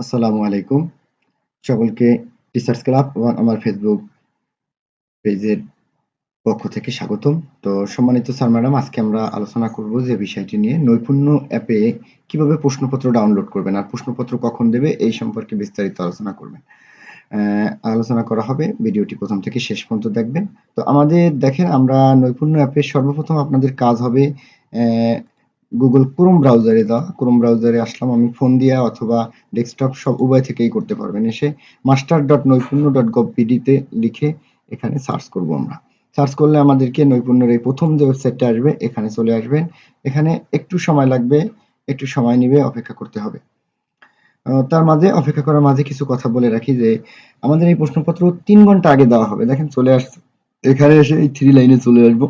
আসসালামু আলাইকুম। সকলকে টিচার্স ক্লাব এবং আমার ফেসবুক পেজের পক্ষ থেকে স্বাগতম। তো সম্মানিত স্যার ম্যাডাম, আজকে আমরা আলোচনা করব যে বিষয়টি নিয়ে নৈপুণ্য অ্যাপে কীভাবে প্রশ্নপত্র ডাউনলোড করবেন আর প্রশ্নপত্র কখন দেবে এই সম্পর্কে বিস্তারিত আলোচনা করবেন। আলোচনা করা হবে, ভিডিওটি প্রথম থেকে শেষ পর্যন্ত দেখবেন। তো আমাদের দেখেন আমরা নৈপুণ্য অ্যাপে সর্বপ্রথম আপনাদের কাজ হবে গুগল ক্রোম ব্রাউজারে দেওয়া ক্রোম ব্রাউজারে আসলাম আমি ফোন দিয়ে অথবা ডেস্কটপ সব উভয় থেকেই করতে পারবেন। এসে master dot Naipunya dot gov পিডিতে লিখে এখানে সার্চ করব আমরা। সার্চ করলে আমাদেরকে নৈপুণ্যের এই প্রথম যে ওয়েবসাইটটা আসবে, এখানে চলে আসবেন। এখানে একটু সময় লাগবে, একটু সময় নিবে, অপেক্ষা করতে হবে। তার মাঝে, অপেক্ষা করার মাঝে কিছু কথা বলে রাখি যে, আমাদের এই প্রশ্নপত্র তিন ঘণ্টা আগে দেওয়া হবে। দেখেন, চলে আসছে এখানে এসে এই থ্রি লাইনে চলে আসব।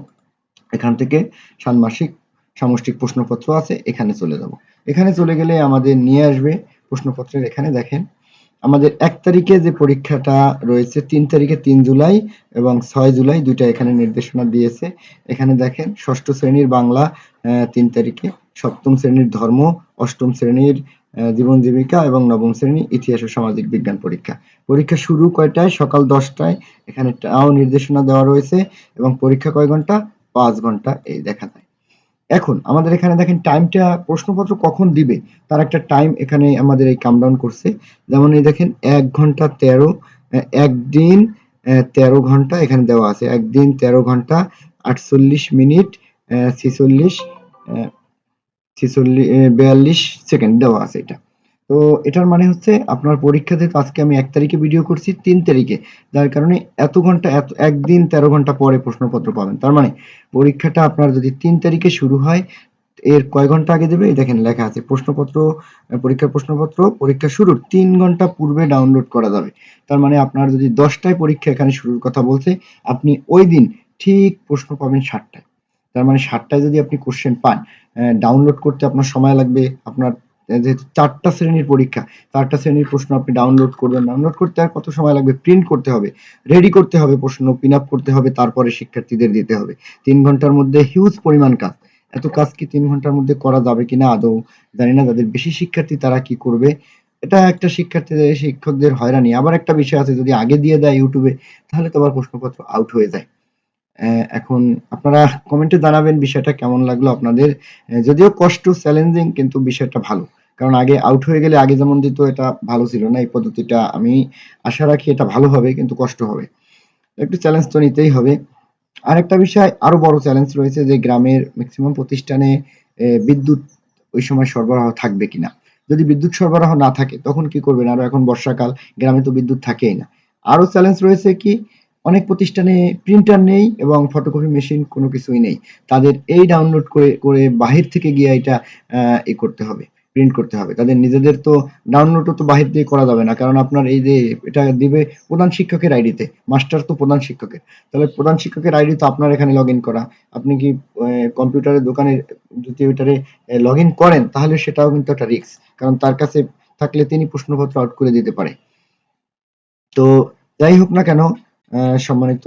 এখান থেকে ষান্মাসিক সামষ্টিক প্রশ্নপত্র আছে, এখানে চলে যাব। এখানে চলে গেলে আমাদের নিয়ে আসবে প্রশ্নপত্রের এখানে, দেখেন। আমাদের এক তারিখে যে পরীক্ষাটা রয়েছে, তিন তারিখে তিন জুলাই এবং ছয় জুলাই দুইটা এখানে নির্দেশনা দিয়েছে। এখানে দেখেন, ষষ্ঠ শ্রেণির বাংলা তিন তারিখে, সপ্তম শ্রেণির ধর্ম, অষ্টম শ্রেণির জীবন জীবিকা এবং নবম শ্রেণি ইতিহাস ও সামাজিক বিজ্ঞান পরীক্ষা। পরীক্ষা শুরু কয়টায়? সকাল দশটায়। এখানে নির্দেশনা দেওয়া রয়েছে এবং পরীক্ষা কয় ঘণ্টা? পাঁচ ঘণ্টা, এই দেখা যায়। এখন আমাদের এখানে দেখেন টাইমটা প্রশ্নপত্র কখন দিবে? তার একটা টাইম এখানে আমাদের এই কামডাউন করছে। যেমন এই দেখেন, এক ঘণ্টা তেরো একদিন তেরো ঘণ্টা এখানে দেওয়া আছে। একদিন তেরো ঘণ্টা আটচল্লিশ মিনিট ছিচল্লিশ ছিচল্লিশ বিয়াল্লিশ সেকেন্ড দেওয়া আছে এটা। তো এটার মানে হচ্ছে আপনার পরীক্ষাতে তো আজকে আমি এক তারিখে ভিডিও করছি, তিন তারিখে। যার কারণে এত ঘণ্টা, এত, একদিন তেরো ঘণ্টা পরে প্রশ্নপত্র পাবেন। তার মানে পরীক্ষাটা আপনার যদি তিন তারিখে শুরু হয়, এর কয় ঘণ্টা আগে দেবে? দেখেন লেখা আছে, প্রশ্নপত্র পরীক্ষার প্রশ্নপত্র, পরীক্ষা শুরুর তিন ঘণ্টা পূর্বে ডাউনলোড করা যাবে। তার মানে আপনার যদি দশটায় পরীক্ষা এখানে শুরুর কথা বলছে, আপনি ওই দিন ঠিক প্রশ্ন পাবেন সাতটায়। তার মানে সাতটায় যদি আপনি কোশ্চেন পান ডাউনলোড করতে আপনার সময় লাগবে, আপনার যেহেতু চারটা শ্রেণির পরীক্ষা, চারটা শ্রেণির প্রশ্ন আপনি ডাউনলোড করবেন। ডাউনলোড করতে আর কত সময় লাগবে? প্রিন্ট করতে হবে রেডি করতে হবে প্রশ্ন পিন আপ করতে হবে, তারপরে শিক্ষার্থীদের দিতে হবে। তিন ঘণ্টার মধ্যে হিউজ পরিমাণ কাজ। এত কাজ কি তিন ঘণ্টার মধ্যে করা যাবে কিনা? আদৌ জানি না, যাদের বেশি শিক্ষার্থী তারা কি করবে? এটা একটা শিক্ষার্থীদের, শিক্ষকদের হয়রানি। আবার একটা বিষয় আছে, যদি আগে দিয়ে দেয় ইউটিউবে তাহলে তো আবার প্রশ্নপত্র আউট হয়ে যায়। এখন আপনারা কমেন্টে জানাবেন বিষয়টা কেমন লাগল আপনাদের। যদিও কষ্ট চ্যালেঞ্জিং কিন্তু বিষয়টা ভালো। কারণ আগে আউট হয়ে গেলে আগে যেমন দিত, এটা ভালো ছিল না। এই পদ্ধতিটা আমি আশা রাখি এটা ভালো হবে, কিন্তু কষ্ট হবে। একটু চ্যালেঞ্জ তো নিতেই হবে। আরেকটা বিষয়, আরও বড় চ্যালেঞ্জ রয়েছে যে গ্রামের ম্যাক্সিমাম প্রতিষ্ঠানে বিদ্যুৎ ওই সময় সরবরাহ থাকবে কিনা। যদি বিদ্যুৎ সরবরাহ না থাকে, তখন কি করবেন? আরও এখন বর্ষাকাল, গ্রামে তো বিদ্যুৎ থাকেই না। আরও চ্যালেঞ্জ রয়েছে কি, অনেক প্রতিষ্ঠানে প্রিন্টার নেই এবং ফটোকপি মেশিন কোনো কিছুই নেই। তাদের এই ডাউনলোড করে করে বাহির থেকে গিয়ে এটা এ করতে হবে। প্রিন্ট করতে হবে। তাদের নিজেদের তো ডাউনলোডও তো বাহির দিয়ে করা যাবে না। কারণ আপনার এই যে এটা দিবে প্রধান শিক্ষকের আইডিতে মাস্টার তো। প্রধান শিক্ষকের। তাহলে প্রধান শিক্ষকের আইডি তো আপনার এখানে লগ করা। আপনি কি কম্পিউটারের দোকানে যদি ওইটারে লগ করেন, তাহলে সেটাও কিন্তু একটা রিস্ক কারণ তার কাছে থাকলে তিনি প্রশ্নপত্র আউট করে দিতে পারে। তো যাই হোক না কেন সম্মানিত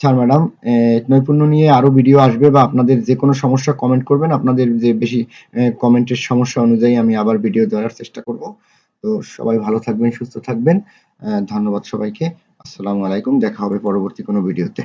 স্যার, ম্যাডাম নৈপুণ্য নিয়ে আরও ভিডিও আসবে বা আপনাদের যে কোনো সমস্যা কমেন্ট করবেন, আপনাদের যে বেশি কমেন্টের সমস্যা অনুযায়ী আমি আবার ভিডিও দেওয়ার চেষ্টা করব। তো সবাই ভালো থাকবেন, সুস্থ থাকবেন। ধন্যবাদ সবাইকে। আসসালামু আলাইকুম, দেখা হবে পরবর্তী কোনো ভিডিওতে।